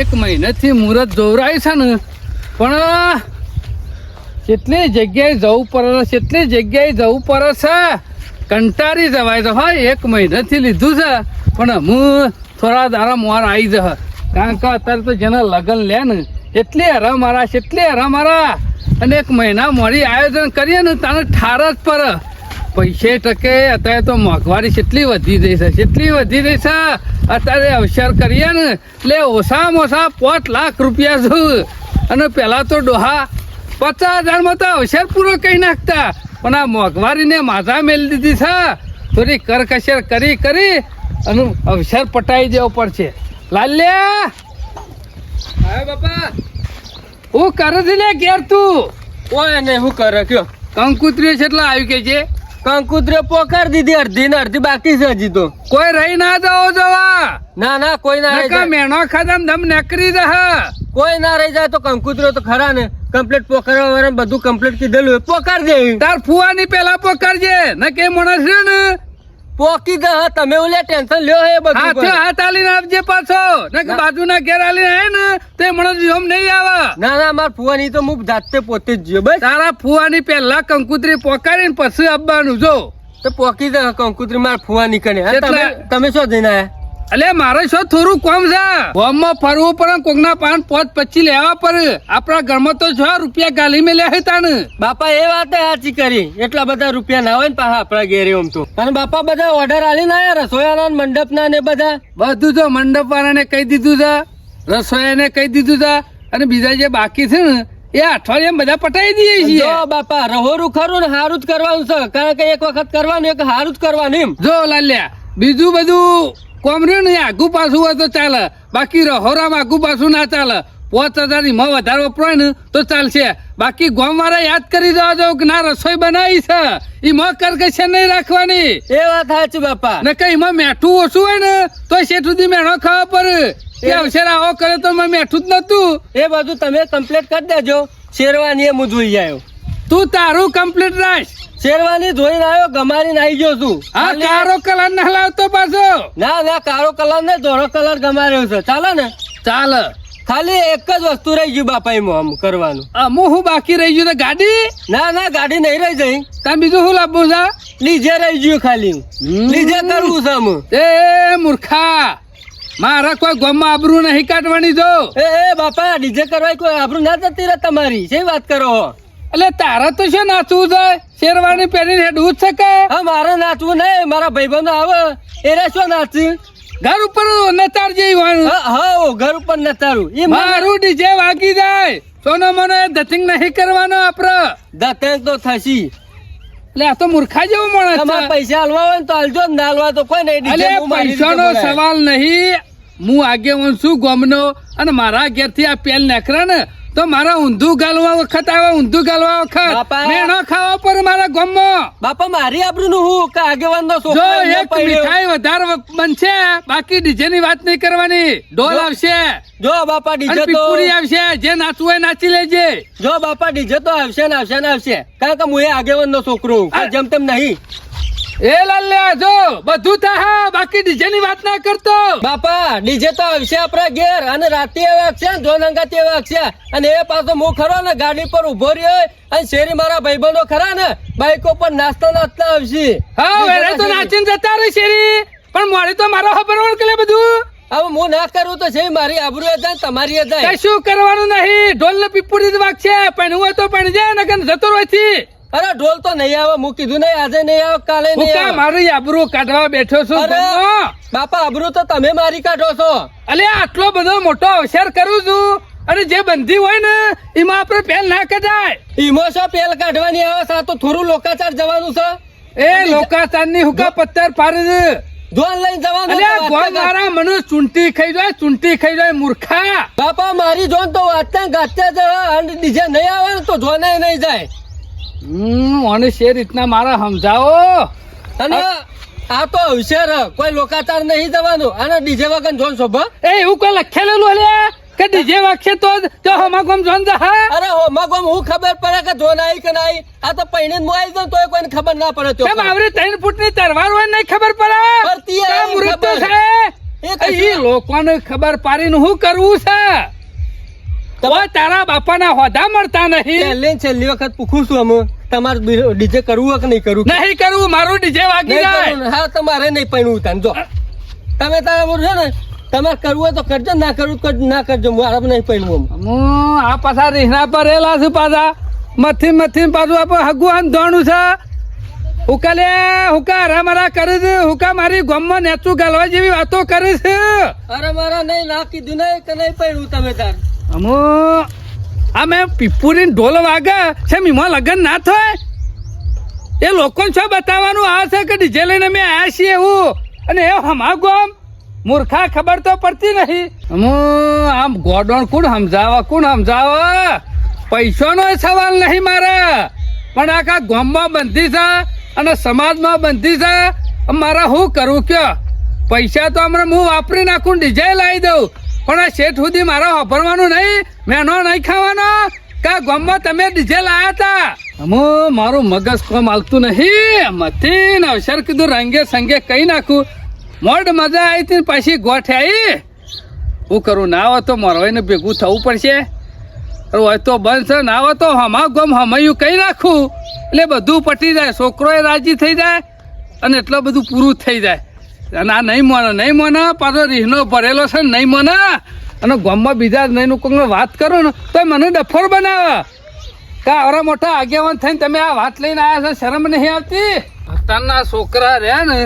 એક મહિનાથી મુહૂર્ત જોવરાય છે ને, પણ કેટલી જગ્યાએ જવું પડે કેટલી જગ્યાએ જવું પડે છે, કંટાળી જવાય તો હા, એક મહિનાથી લીધું છે, પણ હું થોડા દારા મોર આવી જશે. કારણ કે અત્યારે તો જેના લગ્ન લે ને, એટલી હરા મારા એટલી હરા મારા. અને એક મહિના મોડી આયોજન કરીએ ને તને ઠાર જ પર પૈસે ટકે અત્યારે તો મોંઘવારી કેટલી વધી રહી છે કેટલી વધી રહી છે? અત્યારે અવસર કરીએ ને એટલે ઓછામાં ઓછા પાંચ લાખ રૂપિયા છું અને પહેલાં તો ડોહા પચાસ હજારમાં તો અવસર પૂરો કહી નાખતા. પણ આ મોંઘવારીને માથા મેલી દીધી છે. થોડી કરકસર કરી કરી અને અવસર પટાઈ દેવો પડશે. લાલ્યા! હા બાપા. હું કરે છે લે ઘેર તું? ઓય ને હું કરે કયો? કંકુત્રી છે એટલે આવી કે છે. કંકુત્રે પોકાર દીધી અડધી ને અડધી બાકી છે હજી તો. કોઈ રહી ના જાઓ જવા. ના ના કોઈ ના રહી જાય. મેણો ખાધા ધમ નકરી દે કોઈ ના રહી જાય તો કંકુતરો તો ખરા ને. કમ્પ્લીટ પોકારવા વાળા બધું કમ્પ્લીટ કીધેલું પોકાર દે તાર ફુવાની પેલા પોકારજે ન કે માણસ છે ને. પોકી દે તમે ઓલે ટેન્શન લ્યો હે બધું હાથે હાથ આલીને આપજે પાછો. નક બાજુના ઘેર આલીને હે ને તે મણો જોમ નહીં આવે. ના ના માર ફુવાની તો હું જાતે પોતે જ જીયો બસ. તારા ફુવાની પેલા કંકુતરી પોકારીને પછી આપવાનું જો. તો પોકી દે કંકુતરી માર ફુવાની કને તમે તમે શું જઈને આયા? અલે મારે શું થોડું કોમ છે? ગામમાં ફરવું પડે કોકના પાન પોત પચી લેવા પડે. આપણા ઘરમાં તો છ રૂપિયા ગાલી મેલ્યા હે તાન. બાપા એ વાત સાચી કરી. એટલા બધા રૂપિયા ના હોય ને પાછા આપણા ઘેરે આમ તો. અને બાપા બધા ઓર્ડર આલીને આયા રસોયાના મંડપ મંડપના ને બધા? બધું તો મંડપ વાળાને કહી દીધું છે. રસોયાને કહી દીધું છે. અને બીજા જે બાકી છે ને એ અઠવાડિયા બધા પટાઈ દઈએ છીએ. જો બાપા રહોરું ખરું ને હારું જ કરવાનું છે. કારણ કે એક વખત કરવાનું એક હારું જ કરવાનું એમ. જો લાલ્યા બીજું બધું કોમ ને આગુ પાછું હોય તો ચાલે. બાકી રહોરામાં આગુ પાછું ના ચાલે. પાંચ હજારમાં વધારે વપરાય ને તો ચાલશે. બાકી ગોમ યાદ કરી દેવા જો કે ના રસોઈ બનાવી છે. એમાં કરકશન નહીં રાખવાની. એ વાત સાચી બાપા. ને કઈ માં મેઠું ઓછું હોય ને તો શેઠ સુધી મેણો ખાવા પડે. એ અવસર આવો કરે તો મેં મેઠું જ નતું એ બધું તમે કમ્પ્લીટ કરી દેજો. શેરવાની એ હું જોઈ આવ્યો. તું તારું કમ્પ્લીટ રાખ. શેરવાની જોઈને આવ્યો ગમારી નાઈ ગયો છું. આ કારો કલર ના લાવતો પાછો. ના ના કાળો કલર ને ધોળો કલર ગમાર્યો છે. ચાલે ને? ચાલ. ખાલી એક જ વસ્તુ રહી ગયું બાપા એમાં આમ કરવાનું. અમુ હું બાકી રહી ગયું તો ગાડી? ના ના ગાડી નહીં રહી જઈ. તમે બીજું શું લાવવું છે? લીજે રહી ગયું ખાલી. લીજે કરવું છે અમુ એ મૂર્ખા. મારા કોઈ ગોમાં આબરું નહીં કાઢવાની જો. એ એ બાપા ડીજે કરવાય કોઈ આબરું ના જતી રહે તમારી. જે વાત કરો એટલે તારા તો શું નાચવું છે શેરવાની પહેરીને હેડવું છે કે? હા મારે નાચવું નહીં. મારા ભાઈબંધો આવે. એ રે શું નાચી? ઘર ઉપર નતાર જેવી હા ઘર ઉપર નતારું એ મારું ડીજે વાગી જાય. સોનો મનો એ ધતિંગ નહીં કરવાનો આપડે. દતેંગ તો થશી. એટલે આ તો મૂર્ખા જેવું માણસ તમારે પૈસા હાલવા હોય તો હાલજો ને. હાલવા તો કોઈ નહીં. હું પૈસાનો સવાલ નહીં. હું આગેવન છું ગોમનો. અને મારા ઘેરથી આ પેલ નાખરા ને તો મારા ઊંધું ગાલવા વખત આવે ઊંધું ગાલવા વખત. મેણો ખાવા પર મારા ગોમમાં બાપા મારી આબરૂ નું હું કે આગેવાન નો જો એક મીઠાઈ વધારે બનશે બાકી ડીજે ની વાત નહીં કરવાની. ઢોલ આવશે. જો બાપા ડીજે તો પૂરી આવશે. જે નાચવું હોય નાચી લેજે. જો બાપા ડીજે તો આવશે ને આવશે ને આવશે. કારણ કે હું એ આગેવાન નો છોકરો જેમ તેમ નહીં. એ લાલ્યા જો બધું થાય બાકી ડીજે ની વાત ના કરતો. બાપા ડીજે તો આવશે આપણા ઘેર અને રાતે વાગશે છે ને ધોન અંગાતે છે. અને એ પાછો હું ખરો ને ગાડી પર ઊભો રહ્યો અને શેરી મારા ભાઈબંધો ખરા ને બાઈકો પર નાસ્તા નાસ્તા આવશે. હા વેરે તો નાચીને જતા રહી શેરી. પણ મોડી તો મારો ખબર કે બધું. હવે હું ના કરું તો છે મારી આબરૂ હતા તમારી એ શું કરવાનું નહીં? ઢોલ ને પીપુડી જ વાગશે. પણ હું તો પણ જાય નગર જતો રહેથી અરે ઢોલ તો નહીં આવે હું કીધું નહીં આજે નહીં આવે કાલે નહીં આવે. મારી આબરૂ કાઢવા બેઠો છું બાપા આબરૂ તો તમે મારી કાઢો છો. અલે આટલો બધો મોટો અવસર કરું છું. અને જે બંધી હોય ને એમાં આપણે પેલ ના કઢાય. ઇમોશો પેલ કાઢવાની આવે? સા તો થોડું લોકાચાર જવાનું છે. એ લોકાચારની હુકા પત્તર પાડી દે. ધોલ લઈને જવાનું અલે ગોળ મારા મને ચૂંટી ખાઈ જાય ચૂંટી ખાઈ જાય મૂર્ખા. બાપા મારી જોન તો વાંચતા ગાત્યા જ અને ડીજે નહીં આવે ને તો જોને નહીં જાય. હમ અને છે રીતના મારા સમજાવો. અને આ તો હોશિયાર કોઈ લોકાચાર નહીં જવાનું. અને ડીજે વગર જોન શોભા એ એવું કોઈ લખેલું હલે કે ડીજે વાગશે તો તો હમાગમ જોન જા અરે હો હું ખબર પડે કે જોન આઈ કે નહીં આ તો પૈણે મો આવી જાઉં તોય કોઈને ખબર ના પડે તો આવરી ત્રણ ફૂટની તરવાર હોય નહીં ખબર પડે? ખબર. છે? એ લોકોને ખબર પાડીને શું કરવું છે? તો તારા બાપાના હોદા મળતા નહીં. પહેલી છેલ્લી વખત પૂછું છું અમે તમારે ડીજે કરવું કે નહીં કરવું? નહીં કરવું મારું ડીજે વાગી જાય. હા તમારે નહીં પૈણું તાન. જો તમે તારા બોલ છો ને તમારે કરવું તો કરજો ના કરવું તો ના કરજો મારે નહીં પૈણું હું આ પાછા રીહણા પર રહેલા છું પાછા. મથી મથી પાછું આપણે હગવાન ધોણું છે. હુકા લે હુકા હરામરા કરે છે હુકા મારી ગમમાં નેચું ગાલવા જેવી વાતો કરે છે. અરે મારા નહીં ના કીધું નહીં કે નહીં પૈણું તમે તાર. અમો, આ મેં પીપુરી ઢોલ વાગે છે, મીમાં લગ્ન ના થાય? એ લોકોને શું બતાવવાનું? આ છે કે ડીજે લઈને અમે આવ્યા છીએ એવું. અને એ હમા ગોમ મૂર્ખા ખબર તો પડતી નહીં. અમો, આમ ગોડોણ કોણ સમજાવે કોણ સમજાવે પૈસાનો સવાલ નહીં મારે. પણ આખા ગામમાં બંધી છે અને સમાજમાં બંધી છે. મારે શું કરું કયો? પૈસા તો હમણાં હું વાપરી નાખું, ડીજે લાવી દઉં. પણ આ શેઠ સુધી મારે વાપરવાનું નહીં. મેનો નહીં ખાવાનો. કા ગામમાં તમે ડીજે લાયા હતા? અમો, મારું મગજ કોમ હાલતું નહીં. મથી ને અવસર કીધું, રંગે સંગે કહી નાખું. મોડ મજા આવી હતી પાછી ગોઠે આવી. હું કરું, ના હોય તો મારો એને ભેગું થવું પડશે. હોય તો બંધ છે, ના હોય તો હમા ગમ હમયું કહી નાખું. એટલે બધું પટી જાય, છોકરોએ રાજી થઈ જાય અને એટલું બધું પૂરું થઈ જાય. આ નહીં મને નહીં મને, પાછો રીહનો ભરેલો છે ને નહીં મને. અને ગામમાં બીજા નહીં કોઈને વાત કરો ને તો મને ડફોર બનાવે. કા આવરા મોટા આગેવાન થઈને તમે આ વાત લઈને આવ્યા છો, શરમ નહીં આવતી? અત્યારના છોકરા રહ્યા ને,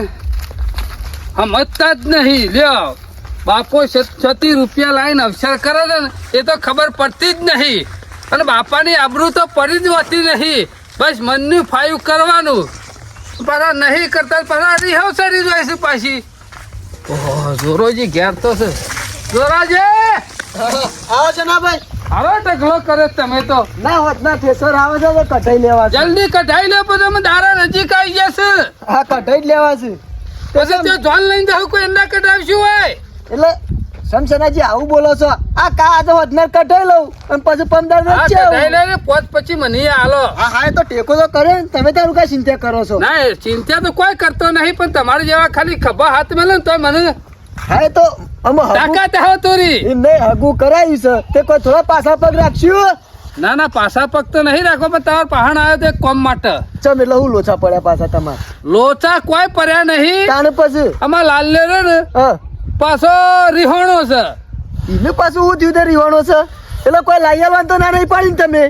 સમજતા જ નહીં. લ્યો, બાપો છતી રૂપિયા લાવીને અવસર કરે છે ને, એ તો ખબર પડતી જ નહીં. અને બાપાની આબરૂ તો પડી જ હોતી નહીં. બસ મનનું ફાયું કરવાનું. પાછા નહીં કરતા પાછા રિહર્સરી જોઈએ છે પાછી. ઓહો જોરોજી ઘેર તો છે. જોરાજી! આવો જનાભાઈ. હાલો ટકલો કરે તમે તો. ના હોત ના થેસર આવે છે તો કઢાઈ લેવા જલ્દી કઢાઈ લો પછી અમે દારા નજીક આવી જશે હા કઢાઈ લેવા છે. પછી તો જોન લઈને જાવ કોઈ એમના કઢાવશું હોય. એટલે શમશનાજી આવું બોલો છો? આ કા આજે વધનાર કઢાઈ લઉં? અને પછી પંદર દિવસ છે પોચ પછી મને હાલો હા હા તો ટેકો તો કરે ને. તમે તારું કઈ ચિંતા કરો છો? ના ચિંતા તો કોઈ કરતો નહીં પણ તમારે જેવા ખાલી ખભા હાથ મેલે તો મને હા તો અમે તાકાત હો તોરી. એમ નહીં હગું કરાયું છે. તે કોઈ થોડા પાછા પગ રાખશું? ના ના પાછા પગ તો નહીં રાખો પણ તમારો પહાણ આવ્યો તો કોમ માટે. ચમ એટલે હું લોચા પડ્યા પાછા તમારે? લોચા કોઈ પડ્યા નહીં. તાણ પછી? આમાં લાલ ને. હા. પાછો રિહાણો છે. એને પાછું હું થયું રિહાણો છે? એટલે કોઈ લાઈ તો ના નહીં પાડી તમે?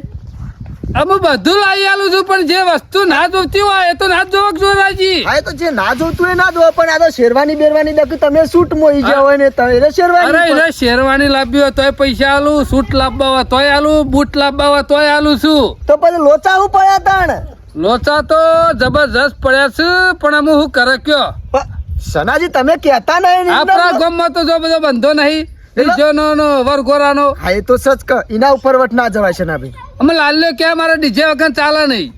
અમે બધું લાવી આલું છું પણ જે વસ્તુ ના જોતી હોય એ તો ના જોવા જોરાજી હા તો જે ના જોતું એ ના જોવા પણ આ તો શેરવાની બેરવાની દક તમે સૂટ મોઈ ગયા હોય ને તમે એટલે અરે શેરવાની એને શેરવાની લાવવી હોય તોય પૈસા આલું સૂટ લાવવા હોય તોય આલું બૂટ લાવવા હોય તોય આલું છું. તો પછી લોચા હું પડ્યા તાણ? લોચા તો જબરજસ્ત પડ્યા છે પણ અમે શું કરે કયો? સનાજી તમે કહેતા નહીં આપણા ગામમાં તો જો બધો બંધો નહીં. ડીજેનો નો વરઘોરાનો. હા એ તો સચ ક એના ઉપર વટ ના જવાય છે ના ભાઈ અમે લાલ્યો કે મારે ડીજે વગર ચાલે નહીં.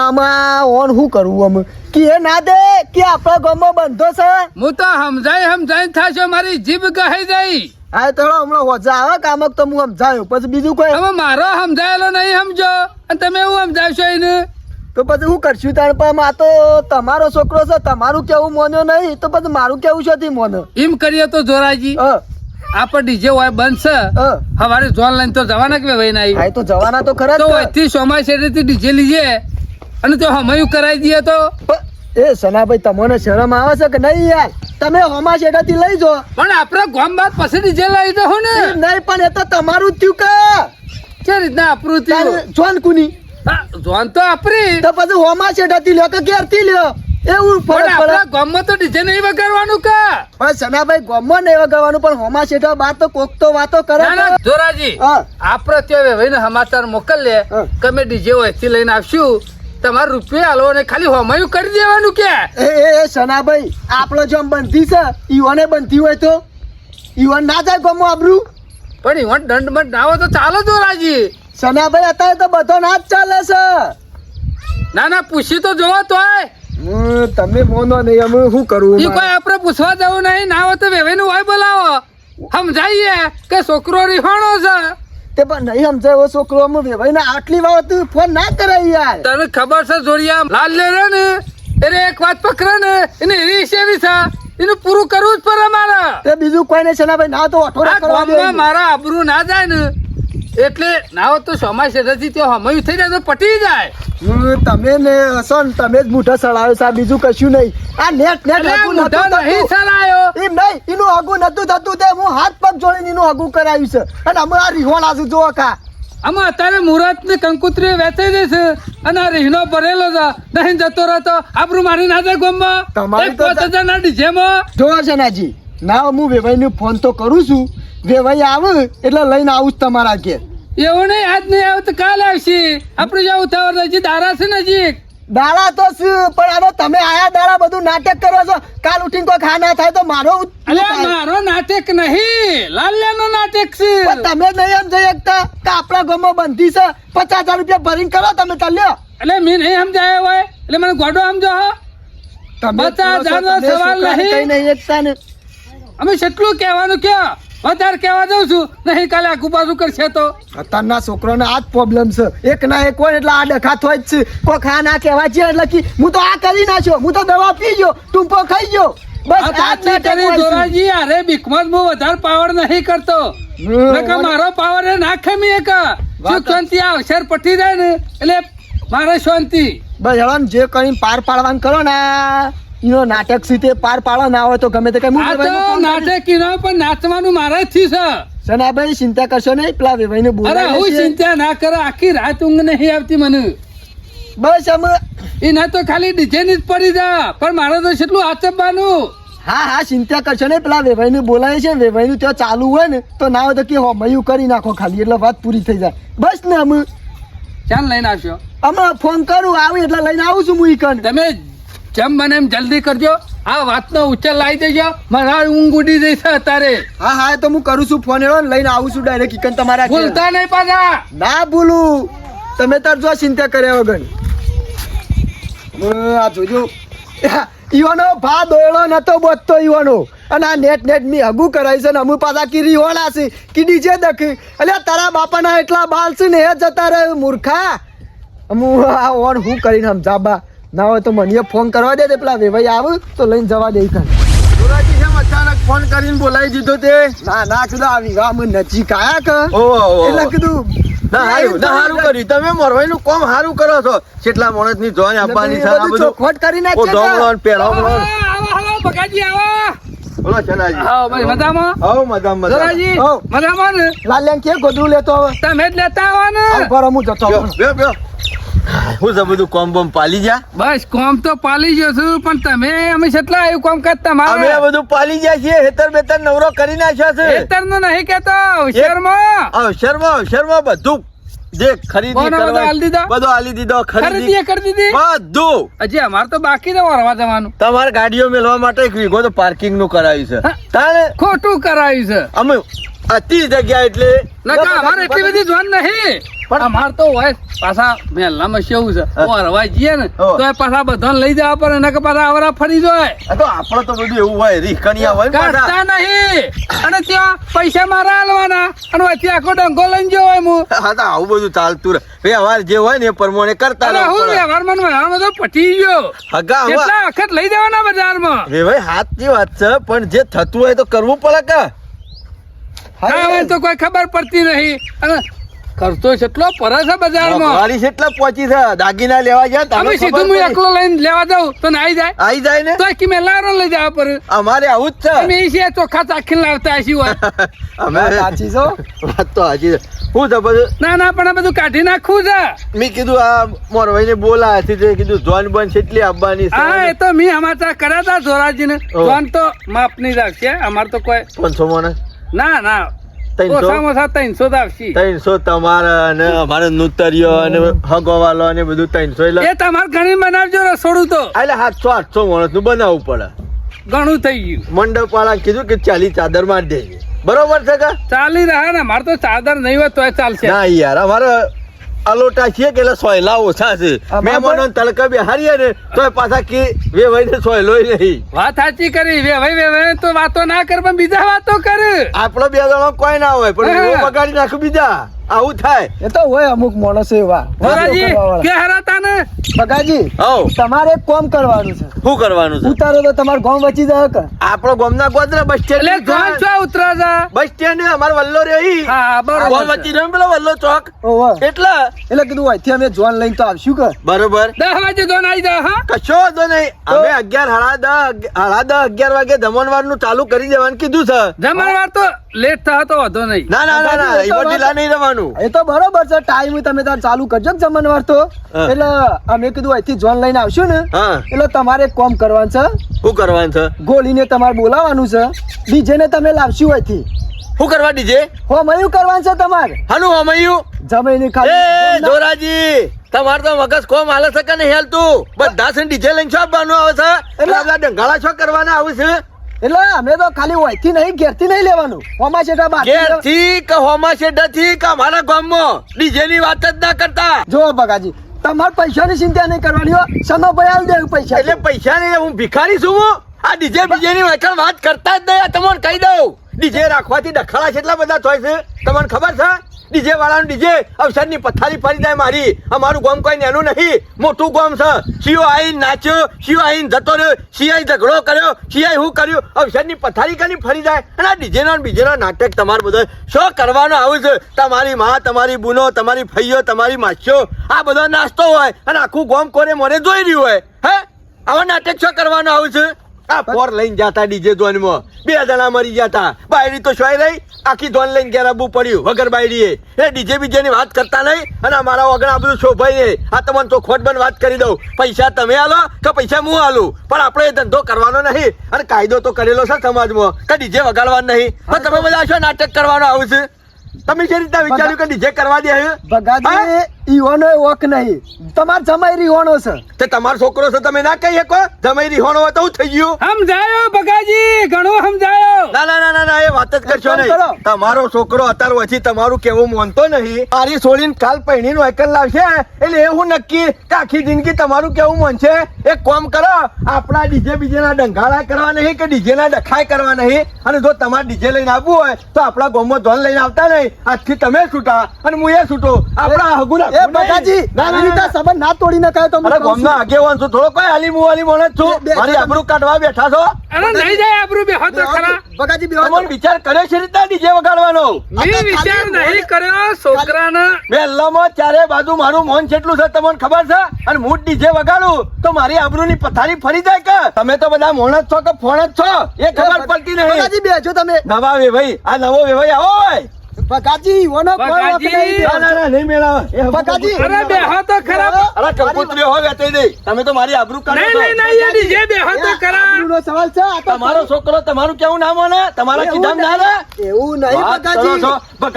આમાં ઓન શું કરવું અમે કે ના દે કે આપણા ગામમાં બંધો છે? હું તો સમજાય સમજાય થાશો મારી જીભ ગહાઈ જાય. આ થોડો હમણાં હોજા આવે કામક તો હું સમજાયું. પછી બીજું કોઈ હવે મારો સમજાયેલો નહીં સમજો. અને તમે એવું સમજાવશો એને? તો પછી હું કરશું તાર પણ આ તો તમારો છોકરો છે તમારું કેવું મોન્યો નહીં? તો પછી મારું કેવું છે તે મોનો? એમ કરીએ તો જોરાજી. હ. આપણે ડીજે હોય બનશે હવારે જોન લઈને તો જવાના કે ભાઈ ના તો જવાના તો ખરા તો. અહીંથી સોમા શેરીથી ડીજે લીજે અને તો હમયું કરાવી દઈએ તો? એ સનાભાઈ તમને શરમ આવે છે કે નહીં યાર? તમે હોમા શેઠાથી લઈ જો. પણ આપણે ગોમ બાદ પછી ડીજે લાવી દો ને. નહીં પણ એ તો તમારું જ થયું કે. કે રીતના આપણું થયું? જોન કુની. જોન તો આપરી તો પછી હોમા શેઠાથી લ્યો કે કેરતી લ્યો? એવું ફરક પડે. આપણા ગામમાં તો ડીજે નહીં વગાડવાનું કા. પણ સનાભાઈ ગોમમાં નહીં વગાડવાનું પણ હોમા શેઠા બાર તો કોક તો વાતો કરે ના ના જોરાજી આપણે ત્યાં ભાઈને સમાચાર મોકલીએ. કે અમે ડીજે હોયથી લઈને આવશું. તમારે રૂપિયા હાલો ને ખાલી હોમાયું કરી દેવાનું કે. એ એ સનાભાઈ આપણો જેમ બંધી છે ઈવને બંધી હોય તો? ઈવન ના જાય ગમો આબરું? પણ ઈવન દંડ મંડ ના હોય તો ચાલો જોરાજી. સનાભાઈ અત્યારે તો બધો ના જ ચાલે છે. ના ના પૂછી તો જોવો તોય. તમે મોનો નહીં અમે શું કરવું ઈ કોઈ આપણે પૂછવા જવું નહીં ના હોય તો વેવેનું હોય બોલાવો. સમજાઈએ કે છોકરો રીહાણો છે. તે પણ નહીં સમજાય છોકરો અમે વેવાઈ ને આટલી વાર તું ફોન ના કરાય યાર. તને ખબર છે જોડિયા લાલ લે રે ને એને એક વાત પકડે ને એને એવી સેવી છે. એનું પૂરું કરવું જ પડે મારે. બીજું કોઈ નહીં છે ને ભાઈ ના તો અઠવાડિયા મારા આબરૂ ના જાય ને એટલે ના તો સમાજ સેધાથી ત્યાં હમયું થઈ જાય તો પટી જાય. તમે ને ને તમે જ મૂઠા સળાવ્યો છે બીજું કશું નહીં. આ નેટ નેટ નહીં સળાયો. એમ નહીં એનું હગું નતું થતું તે હું હાથ પગ જોડીને એનું હગું કરાવ્યું છે. અને અમે આ રીહોણ આજુ જો કા. આમાં અત્યારે મુહૂર્ત ને કંકુત્રી વેચાઈ છે અને આ રીહનો ભરેલો છે. નહીં જતો રહેતો. આપણું મારી ના જાય ગોમમાં. તમારી તો ના ડીજેમાં. જોવા છે નાજી. ના હું વેવાઈ ફોન તો કરું છું. વેવાઈ આવે એટલે લઈને આવું જ તમારા ઘેર. એવું નહીં આજ નહીં આવે તો કાલ આવશે. આપણું જવું થવાનું નજીક દારા છે નજીક. દાડા તો પણ આનો તમે આયા દાડા બધું નાટક કરો છો. કાલ ઉઠીને કોઈ ખા ના થાય તો મારો મારો નાટક નહીં લાલ્યાનો નાટક છે. તમે નહીં એમ જઈ શકતા કે આપણા ગામમાં બંધી છે. પચાસ હજાર રૂપિયા ભરીને કરો તમે ચાલ્યો એટલે મેં નહીં સમજાયો હોય. એટલે મને ગોડો સમજો પચાસ હજાર નો સવાલ નહીં અમે કેટલું કહેવાનું કયો? વધારે કહેવા દઉં છું નહીં કાલે આખું બાજુ કરશે તો. અત્યારના છોકરાને આ જ પ્રોબ્લેમ છે. એક ના એક હોય એટલે આ ડખા થાય જ છે. કોઈ ખા ના કહેવા છે એટલે કે હું તો આ કરી નાખ્યો હું તો દવા પી ગયો. ટૂંપો ખાઈ ગયો. બસ આ જ કરી હોય દોરાજી અરે બિકમત હું વધારે પાવર નહીં કરતો. મારો પાવર એ નાખે ખમી એક. શાંતિ આ અક્ષર પટી જાય ને એટલે મારે શાંતિ. બસ હવે જે કરીને પાર પાડવાનું કરો ને. એનો નાટક સીતે પાર પાડો ના હોય તો ગમે તે કઈ. નાટક ઈનો પણ નાચવાનું મારે જ થી છે. સનાભાઈ ચિંતા કરશો નહીં પેલા વેવાઈને ને બોલાવી હું ચિંતા ના કરો આખી રાત ઊંઘ નહીં આવતી મને. બસ અમે એના તો ખાલી ડિઝાઇન જ પડી જા પણ મારે તો કેટલું આચબવાનું હા હા ચિંતા કરશો નહીં પેલા વેવાઈને બોલાય છે વેવાઈનું ત્યાં ચાલુ હોય ને તો ના હોય તો કે હોમયું કરી નાખો ખાલી એટલે વાત પૂરી થઈ જાય. બસ ને અમે ચાલ લઈને આવશો અમે ફોન કરું આવી એટલે લઈને આવું છું હું ઈ તમે જેમ બને એમ જલ્દી કરજો? આ વાતનો ઉચ્ચાર લાવી દેજો. મારા ઊંઘ ઉડી જઈશ અત્યારે. હા હા તો હું કરું છું. ફોન એવો લઈને આવું છું ડાયરેક્ટ કિકન તમારા. ભૂલતા નહીં પાછા. ના ભૂલું. તમે તાર જો ચિંતા કર્યા વગર. આ જોજો. ઈવાનો ભા દોયડો નતો બોતતો ઈવાનો. અને આ નેટ નેટ મી હગું કરાય છે ને અમુ પાછા કીરી ઓળા છે. કીડી ડીજે દખી. એટલે તારા બાપાના એટલા બાલ છે ને એ જતા રહે મૂર્ખા. અમુ આ ઓન હું કરીને સમજાબા ના હોય તો મને ફોન કરવા દે તે પેલા વેવાઈ આવ તો લઈને જવા દે કર સુરાજી કેમ અચાનક ફોન કરીને બોલાવી દીધો તે. ના ના કીધું આવી ગા મને નજીક આયા કે. એટલે કીધું ના હારું ના હારું કર્યું. તમે મોરવાઈનું કોમ હારું કરો છો. કેટલા માણસની જોઈ આપવાની છે આ બધું ચોખવટ કરી ઓ નાખીએ ડોમણો કે? ને પહેરાવણો ને. આવો આવો બગાજી આવો. બોલો ચલાજી. ભાઈ મજામાં? મજામાં ને? લાલ્યાને કે ગોદરું લેતો હવે તમે જ લેતા આવો ને. ઉપર હું જતો. હું તો બધું કોમ બોમ પાલી જા બસ કોમ તો પાલી ગયો છું પણ તમે અમે કેટલા આવ્યું કોમ કરતા અમે બધું પાલી જાય છીએ હેતર બેતર નવરો કરી નાખ્યો છે. હેતર નો નહીં કેતો શહેરમાં અવસરમાં અવસરમાં બધું. જે ખરીદી બધું આલી દીધો? બધું આલી દીધો ખરીદી કરી દીધી બધું. હજી અમારે તો બાકી છે વરવા જવાનું. તમારે ગાડીઓ મેળવા માટે એક વીઘો તો પાર્કિંગનું કરાવ્યું છે. તારે ખોટું કરાવ્યું છે. અમે અતિ જગ્યા એટલે નકા અમારે એટલી બધી જોન નહીં. પણ અમાર તો હોય પાછા મહેલામાં કેવું છે. હા. વરવા જઈએ ને તો એ પાછા બધાને લઈ જવા પડે નકા પાછા આવરા ફરી જાય. તો આપણે તો બધું એવું હોય રીખણિયા હોય કાઢતા નહીં. અને ત્યાં પૈસા મારા આલવાના અને વચ્ચે આખો ડંગો લઈને ગયો હોય હું. હા તો આવું બધું ચાલતું રહે. વ્યવહાર જે હોય ને એ પ્રમાણે કરતા રહે હું વ્યવહાર ને વ્યવહારમાં તો પટી ગયો. હગા કેટલા વખત લઈ જવાના બજારમાં? એ ભાઈ હાથની વાત છે પણ જે થતું હોય તો કરવું પડે કે. હવે તો કોઈ ખબર પડતી નહીં. અને ખર્ચો કેટલો પડે છે બજારમાં. મોંઘવારી કેટલા પહોંચી છે. દાગીના લેવા જાય તમે સીધું હું એકલો લઈને લેવા જાઉં તો ના આવી જાય. આવી જાય ને? તો કે મેં લારો લઈ જવા પર. અમારે આવું જ અમે છે એ છે ચોખ્ખા ચાખીને લાવતા હશી હોય. અમે સાચી છો? વાત તો સાચી છે. હું તો બધું? ના ના પણ આ બધું કાઢી નાખવું છે. મેં કીધું આ મોરભાઈ ને બોલા હતી કીધું જોન બન કેટલી આવવાની હા એ તો મેં અમારા કર્યા હતા જોરાજીને. જોન તો માપ નહીં રાખશે અમાર તો કોઈ પાંચસો મને ના ના. ત્રણસો? ત્રણસો તમારા અને અમારે નૂતરીઓ અને હગવાલો અને બધું ત્રણસો એટલે એ તમારે ઘણી બનાવજો રસોડું તો. એટલે સાતસો આઠસો માણસનું બનાવવું પડે. ઘણું થઈ ગયું. મંડપ વાળા કીધું કે ચાલી ચાદર મારી દેજે. બરોબર છે ચાલી રહ્યા ને મારે તો ચાદર નહીં હોય તો ચાલશે. ના યાર અમારે અલોટા છે કે સોયલા ઓછા છે મહેમાનો તલકા બેહારીએ ને તો પાછા કે વેવાઈ ને સોયલો નહીં વાત સાચી કરી વે ભાઈ વે ભાઈ તો વાતો ના કર પણ બીજા વાતો કર. આપણો બે જણો કોઈ ના હોય પણ બગાડી નાખ બીજા. આવું થાય. એ તો હોય અમુક માણસો એવા. ધોરાજી કે હરાતા ને બગાજી હો તમારે એક કામ કરવાનું છે. શું કરવાનું છે? ઉતારો તો તમારે ગામ વચી જાય કે? આપણો ગામના ગોદરા બસ સ્ટેન્ડ એટલે જોન છો ઉતરા જા બસ સ્ટેન્ડ અમાર વલ્લો રહી હા બરોબર ગોમ. વચ્ચે રહ્યો પેલો વલ્લો ચોક. ઓહો. એટલે એટલે કીધું અહીંથી અમે જોન લઈને તો આવશું કે? બરોબર. 10 વાગે જોન આવી જા હા? કશો વાંધો નહીં. અમે અગિયાર સાડા દસ સાડા દસ અગિયાર વાગે જમણવારનું ચાલુ કરી દેવાનું કીધું છે. જમણવાર તો લેટ થા તો વધો નહીં. ના ના ના ના તો વાત- ઢીલા નહીં રહેવાનું. એ તો બરોબર છે ટાઈમ તમે તાર ચાલુ કરજો ને જમણવાર તો. એટલે અમે કીધું અહીંથી જોન લઈને આવશું ને. એટલે તમારે એક કામ કરવાનું છે. શું કરવાનું છે? ગોળીને તમારે બોલાવવાનું છે. ડીજે ને તમે લાવશું અહીંથી. શું કરવા ડીજે? હો મયું કરવાનું છે તમારે. હાનું હોમયું? જમીને એ ખાલી દોરાજી તમારે તો મગજ કોમ હાલે છે કે નહીં હાલતું? બધા છે ડીજે લઈને છો આપવાનું આવે છે? એટલે આપણા ડંગાળા છો કરવાના આવે છે? એટલે અમે તો ખાલી અહીંથી નહીં ઘેરથી નહીં લેવાનું. હોમા શેઠા બાર ઘેરથી કે હોમા શેડા થી કે અમારા ગામમાં? ડીજે ની વાત જ ના કરતા. જો બગાજી તમારે પૈસાની ચિંતા નહીં કરવાની હો. સનો ભાઈ દે પૈસા. એટલે પૈસા નહીં હું ભિખારી છું હું. આ ડીજે બીજે ની વાત કરતા જ નહીં તમને કહી દઉં. ડીજે રાખવાથી ડખાડા કેટલા બધા થાય છે. તમને ખબર છે? ડીજે વાળાનું ડીજે, અવસરની પથારી ફરી જાય મારી. અમારું ગામ કોઈ નેનું નહીં. મોટું ગામ છે. શિયો આવીને નાચ્યો શિયો આવીને જતો રહ્યો શિયાઈ ઝઘડો કર્યો શિયાઈ હું કર્યું? અવસરની પથારી કરી ફરી જાય. અને આ ડીજે નો બીજે નાટક તમારે બધો શો કરવાનો આવું છે? તમારી માં, તમારી બુનો, તમારી ફૈયો, તમારી માસ્યો આ બધો નાસ્તો હોય. અને આખું ગામ કોરે મોરે જોઈ રહ્યું હોય? હે? આવા નાટક શું કરવાનો આવું છે? આ પોર લઈને જાતા ડીજે ધોનમાં. બે જણા મરી જતા. બાયડી તો શોય રહી. આખી ધોન લઈને ઘેર આવવું પડ્યું. વગર બાયડીએ. એ ડીજે બીજે ની વાત કરતા નહીં અને મારા વગર આ બધું શોભાઈ નહીં આ તમને તો ખોટ બંધ વાત કરી દઉં. પૈસા તમે આલો કે પૈસા હું આલું? પણ આપણે એ ધંધો કરવાનો નહીં. અને કાયદો તો કરેલો છે સમાજમાં કે ડીજે વગાડવાનું નહીં. પણ તમે બધા શું નાટક કરવાનો આવું છે? તમે જે રીતના વિચાર્યું કે ડીજે કરવા દે હે? હા? ઈવાનો વોક નહીં. તમાર જમાઈ રીવાનો છે. તે તમાર છોકરો છે તમે ના કહી શકો જમાઈ રીહોણો હોય તો હું થઈ ગયું. સમજાયો બગાજી ઘણો સમજાયો. ના ના ના ના એ વાત જ કરશો નહીં. તમારો છોકરો અત્યાર પછી તમારું કેવું માનતો નહીં. મારી છોડીને કાલ પહેણીને એકલ લાવશે એટલે એવું નક્કી કે આખી જિંદગી તમારું કેવું માનશે. એક કોમ કરો આપણા ડીજે બીજે ના ડંગાળા કરવા નહીં કે ડીજે ના ડખાય કરવા નહીં. અને જો તમારે ડીજે લઈને આવવું હોય તો આપણા ગોમો ધોન લઈને આવતા નહીં. આજથી તમે છૂટા અને હું એ છૂટો. આપણા હગુ એ બગાજી આવી રીતે સંબંધ ના તોડી નખાય તો હું અરે કહું આગેવાન છું. થોડો કોઈ હાલી મુવાલી બોલે છું. બે- બે- મારી આબરૂ કાઢવા બેઠા છો. અરે નહીં જાય આબરૂ બેહો તો ખરા. બગાજી બેહો તમારો વિચાર કર્યો છે રીતના ડીજે વગાડવાનો? મે વિચાર નહીં કર્યો છોકરાને. વહેલામાં ચારે બાજુ મારું મોન છેટલું છે તમને ખબર છે? અને હું ડીજે વગાડું તો મારી આબરૂની પથારી ફરી જાય કે? તમે તો બધા મોણ જ છો કે ફોન જ છો? એ ખબર પડતી નહીં. બગાજી છો તમે. નવા વેભાઈ આ નવો વેભાઈ આવો બગાજી ઈવાનો કોઈ. ના ના ના નહીં મેળાવે. એ અરે બેહો તો ખરાબ. અરે કંકોત્રીઓ હોય વેચાઈ દે. તમે તો મારી આબરૂ કાઢો નહીં નહીં નહીં યાર ડીજે બેહો તો ખરાબ. આબરૂનો સવાલ છે તમારો છોકરો તમારું કેવું નામ હોય તમારા કીધામ ના રે? એવું નહીં વાત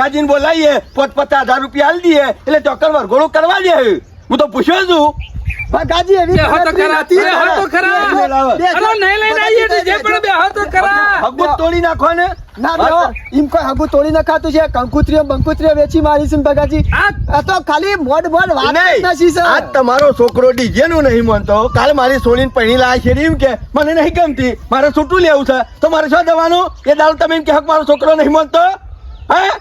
કરો બોલાઈએ પોત પચાસ હજાર રૂપિયા આલ દઈએ એટલે ચોક્કર વરઘોડું કરવા દે. હું તો પૂછ્યો છું. બગાજી એવી બેહો તો ગણતરી ખરા તો ખરા અરે નહીં લઈને આવીએ ડીજે પણ બેહો તો ખરા હગું તોડી નાખો ને ના બેહો એમ કોઈ હગું તોડી નખાતું છે? કંકુત્રીઓ બંકુત્રીઓ વેચી મારી છે ભગાજી? આ તો ખાલી મોડ મોડ વાત નથી સર. આ તમારો છોકરો ડીજે નું નહીં માનતો. કાલ મારી સોળીને પૈણી લાય છે એમ કે મને નહીં ગમતી. મારે છૂટું લેવું છે. તો મારે શું દેવાનું? એ દાળ તમે એમ કે હક મારો છોકરો નહીં માનતો?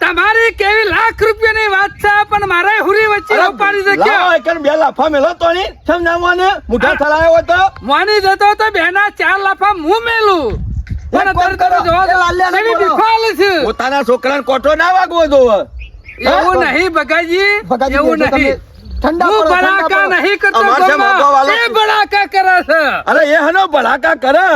તમારી કેવી લાખ રૂપિયાની વાત છે પણ મારે હુરી વચ્ચે ઉપાડી શક્યો એકન બે લાફા મેલો તો ની સમજાવવાને ના મુઠા ચલાયો હોય તો? મોની જતો તો બેના ચાર લાફા મું મેલું. પણ કરો, કેવી છે? પોતાના છોકરાને કોઠો ના વાગવો જોવે. એવું નહીં બગાજી એવું નહીં. ઠંડા હું કરતો. એ કરે છે. અરે એ હનો ભડાકા કરે.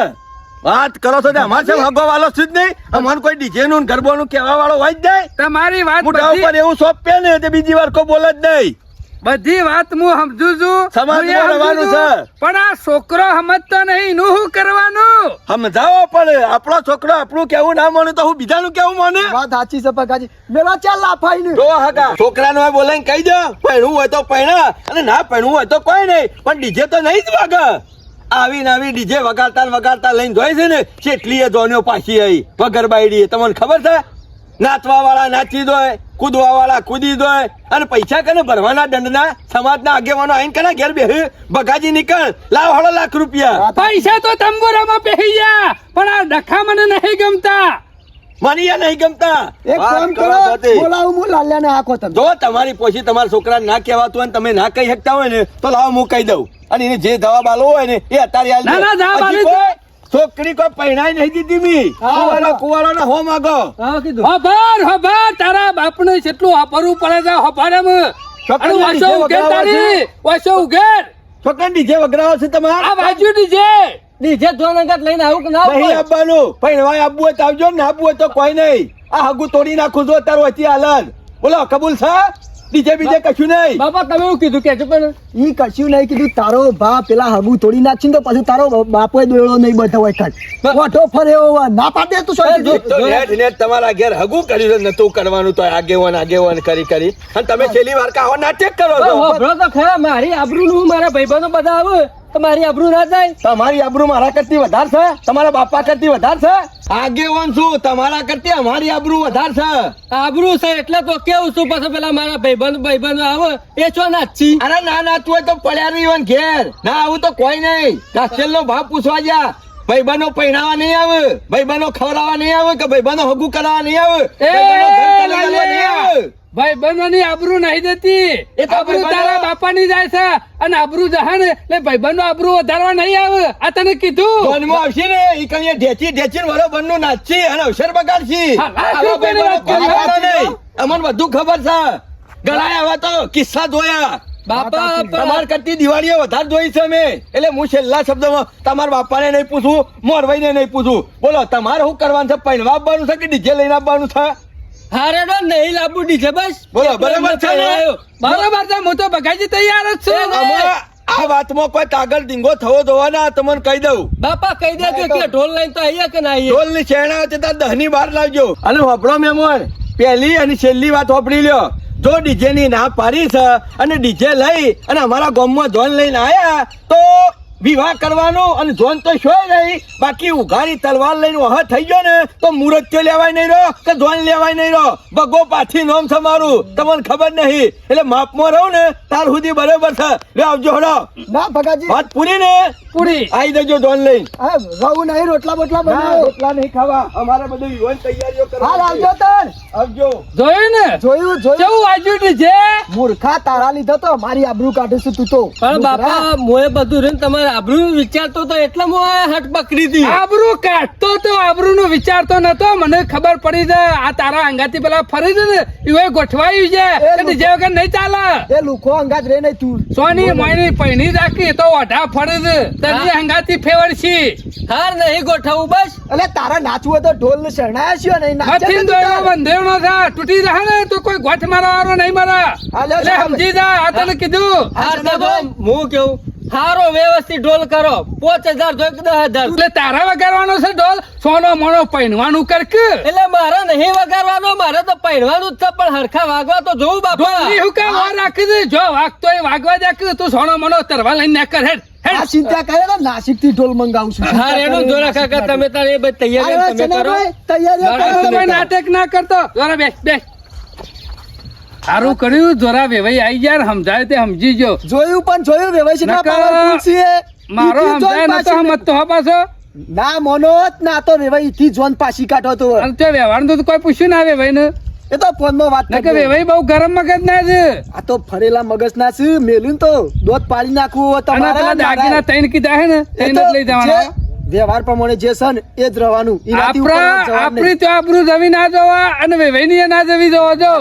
વાત કરો છો અમાર છે હગો વાલો જ નહીં. અમાર કોઈ ડીજે નું ગરબો નું કહેવા વાળો હોય જ નહીં. તમારી વાત ઉપર એવું સોંપે ને બીજી વાર કોઈ બોલે જ નહીં. બધી વાત હું સમજુ છું. સમાજમાં હું એ સમજુ રહેવાનું છું. પણ આ છોકરો સમજતો નહીં. નું શું કરવાનું? સમજાવો પડે આપણો છોકરો આપણું કેવું ના માને તો હું બીજાનું કેવું માને? વાત સાચી છે પકાજી મેલા ચાલ લાફાઈ ને જો હકા છોકરાનો બોલાઈને કહી દો. પહેણું હોય તો પહેણા અને ના પહેણું હોય તો કોઈ નહીં. પણ ડીજે તો નહીં જ વાગે આવી આવી ડીજે વગાડતા વગાડતા લઈને જોઈ છે ને કેટલીય ધોનીઓ પાછી આવી વગર બાઈડી તમને ખબર છે? નાચવા વાળા નાચી દોય કૂદવા વાળા કૂદી દોય અને પૈસા કને ભરવાના દંડના? સમાજના આગેવાનો આઈને કના ઘેર બેહ? બગાજી નીકળ લાવ હળો લાખ રૂપિયા. પૈસા તો તંબુરામાં ગયા પણ આ ડખા મને નહીં ગમતા. મને નહીં ગમતા. એક ફોન કરો બોલાવું હું લાલ્યાને આખો તમે. જો તમારી પોછી તમારા છોકરાને ના કહેવાતું હોય ને તમે ના કહી શકતા હોય ને તો લાવો હું કહી દઉં. અને એને જે જવાબ આલો હોય ને એ અત્યારે ના, ના, આલી કોઈ છોકરી કોઈ પહેણાઈ નહીં દીધી મી. હા, કુંવારો ને હો માગો. હા કીધું. હબાર હબાર તારા બાપને કેટલું વાપરવું પડે છે એમ છોકરાને વાસો નીચે તારી વાસો ઉગેર છોકરાને ડીજે વગરાવો છે તમારે? આ બાજુ ડીજે. ડીજે ધોન લઈને આવું કે ના નહીં કોઈ? આપવાનું પૈણવાય હોય તો આવજો ને ના આપવું હોય તો કોઈ નહીં. આ હગું તોડી નાખું જો અત્યારે વચ્ચે હાલત. બોલો કબૂલ છે? ડીજે બીજે કશું નહીં. બાપા તમે એવું કીધું કે પણ. ઈ કશું નહીં કીધું તારો બાપ પેલા હગું તોડી નાખશે ને તો પછી તારો બાપો દોડો નહીં બધો વખત ઓઠો ફરે એવો ના પાડે તું શું નેટ તમારા ઘેર હગું કર્યું છે નતું કરવાનું તો આગેવાન આગેવાન કરી કરી. અને તમે છેલ્લી વાર કાહો નાટક કરો છો? તો ખરા મારી આબરૂ નું મારા ભાઈબંધો બધા આવે. તો મારી આબરૂ ના જાય? તમારી આબરૂ મારા કરતી વધારે છે? તમારા બાપા કરતી વધારે છે? આગેવાન છું તમારા કરતી અમારી આબરૂ વધારે છે. આબરૂ છે એટલે તો કેવું છું? પછી પેલા મારા ભાઈબંધ ભાઈબંધ આવે. એ છો નાચી અરે ના ના તું હોય તો પડ્યા રહ્યું ઘેર. ના આવું તો કોઈ નહીં. રાસ્તેલ નો ભાવ પૂછવા જા ભાઈબંધો પહેરાવા નહીં આવે. ભાઈબંધો ખવડાવવા નહીં આવે કે ભાઈબંધો હગું કરાવવા નહીં આવે? ભાઈ બંધોની આબરૂ નહીં દેતી. એ તો આબરૂ તારા બાપા ની જાય છે. અને આબરૂ જહાન ને એટલે ભાઈબંધો આબરૂ વધારવા નહીં આવે. આ તને કીધું. ધોનમાં આવશે ને એ કઈ ઢેચી ઢેચી બરોબરનું નાચી અને અવસર બગાડશી. અમને બધું ખબર છે. ગણાય આવા તો કિસ્સા જોયા. બાપા તમાર કરતી દિવાળીએ વધારે જોઈ છે મેં એટલે હું છેલ્લા શબ્દમાં તમારા બાપાને નહીં પૂછું મોરભાઈને નહીં પૂછું. બોલો તમારે શું કરવાનું છે? પૈણવા આવવાનું છે કે ડીજે લઈને આવવાનું છે? હારેડો નહીં લાબુ ડીજે બસ. બોલો, બરાબર છે ને? છે હું તો બગાજી તૈયાર જ છું. આ વાતમાં કોઈ કાગળ ડીંગો થવો જોવાના તમને કહી દઉં. બાપા કહી દેજો કે ઢોલ લઈને તો આઈએ કે ના આઈએ ઢોલની શેણા તે તાર દહની બહાર લાવજો. અને હોપડો મેમોન પહેલી અને છેલ્લી વાત હોપડી લ્યો. જો ડીજે ની ના પાડી છે અને ડીજે લઈ અને અમારા ગામમાં જોન લઈને આયા તો વિવાહ કરવાનો અને જોન તો શોય નહીં બાકી ઉઘારી તલવાર લઈને વહ થઈ ગયો ને તો મુરત તો લેવાય નહીં રહો કે જોન લેવાય નહીં રહો બગો પાછી નોમ છે મારું. તમને ખબર નહીં. એટલે માપમાં રહું ને તાર સુધી બરોબર છે. લે આવજો હડો. ના ભગાજી. વાત પૂરી ને? પૂરી. આવી દેજો જોન લઈને. રહું નહીં રોટલા બોટલા બનાવો. રોટલા નહીં ખાવા. અમારે બધું યુવાન તૈયારીઓ હાલ આવજો તાર આવજો. જોયું ને? જોયું જોયું. કેવું વાંચ્યું છે મૂર્ખા તારા લીધો તો મારી આબરૂ કાઢે છે તું તો. પણ. બાપા મોએ બધું રહીને તમારે આબરૂ વિચારતો તો એટલે મોએ હટ પકડી હતી. આબરૂ કાઢતો તો આબરૂ નું વિચારતો નતો. મને ખબર પડી છે આ તારા અંગાથી પેલા ફરી છે ને એ ગોઠવાયું છે એટલે જે વગર નહીં ચાલે. એ લુખો અંગાત રે નહીં તું. સોની મોઈની પૈણી રાખી તો ઓઢા ફરે છે. તને અંગાથી ફેવડશી હાર નહીં ગોઠવું બસ. એટલે તારા નાચવું તો ઢોલ ને શરણાયા છે નહીં નાચે દોયડો બંધેવનો છે તૂટી રહે ને તો કોઈ ગોઠ મારવાનો વાળો નહીં મારા એટલે સમજી જા આ તને કીધું. હાર તો હું કેવું? હારો વ્યવસ્થિત ઢોલ કરો. પોચ હજાર જોઈ દસ હજાર એટલે તારા વગાડવાનો છે ઢોલ? સોનો મોનો પહેરવાનું કર કે? એટલે મારે નહીં વગાડવાનો મારે તો પહેરવાનું જ છે પણ હરખા વાગવા તો જોઉં બાપા. હું કામ વાર રાખી દે જો વાગતો હોય વાગવા દે કે તું સોનો મોનો તરવા લઈને ના કર. હેડ આ ચિંતા કરે તો નાસિકથી ઢોલ મંગાવું છું. હા એનું જોરા કાકા તમે તારે એ બધી તૈયારી તમે કરો. તમે. નાટક ના કરતો. જોરા બેસ બેસ. સારું કર્યું જરા વેવાઈ આઈ ગયા સમજાય તે સમજી ગયો જોયું પણ જોયું powerful છે. મારો સમજાય નતો સમજતો હો પાછો. ના મોનો ના તો વેવાઈ થી જોન પાછી કાઢો તો. તે વ્યવહાર તો કોઈ પૂછ્યું ના વેવાઈ ને એ તો ફોનમાં વાત કે વેવાઈ બહુ ગરમ મગજ ના છે. આ તો ફરેલા મગજ ના છે મેલું તો દોધ પાડી નાખવું તમારા દાગીના તૈન કીધા હે ને તૈન જ લઈ જવાના. વ્યવહાર પ્રમાણે જે છે ને એ જ રહેવાનું. આપણા તો આપણું જમી ના જોવા અને વૈની ના જવી જવા જો.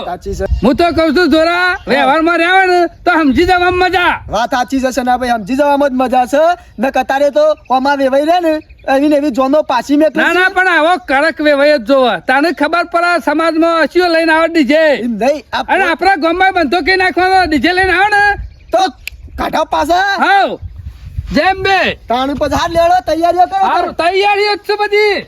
હું તો કઉ છું જોરા વ્યવહારમાં રહેવા ને તો સમજી જવા મજા. વાત સાચી છે ના ભાઈ સમજી જવામાં જ મજા છે. ને કતારે તો ઓમાં વેવાઈ રહે ને એવી એવી જોનો પાછી મેં ના ના પણ આવો કડક વેવાઈ જ જોવા. તને ખબર પડે સમાજમાં હસીઓ લઈને આવે ડીજે. નહીં અને આપણા ગામમાં બંધો કઈ નાખવાનો ડીજે લઈને આવે ને. તો કાઢા પાસે હાવ જેમ બે. તાણ ઉપર હાથ લેવડો તૈયારીઓ કરો તૈયારીઓ છે બધી.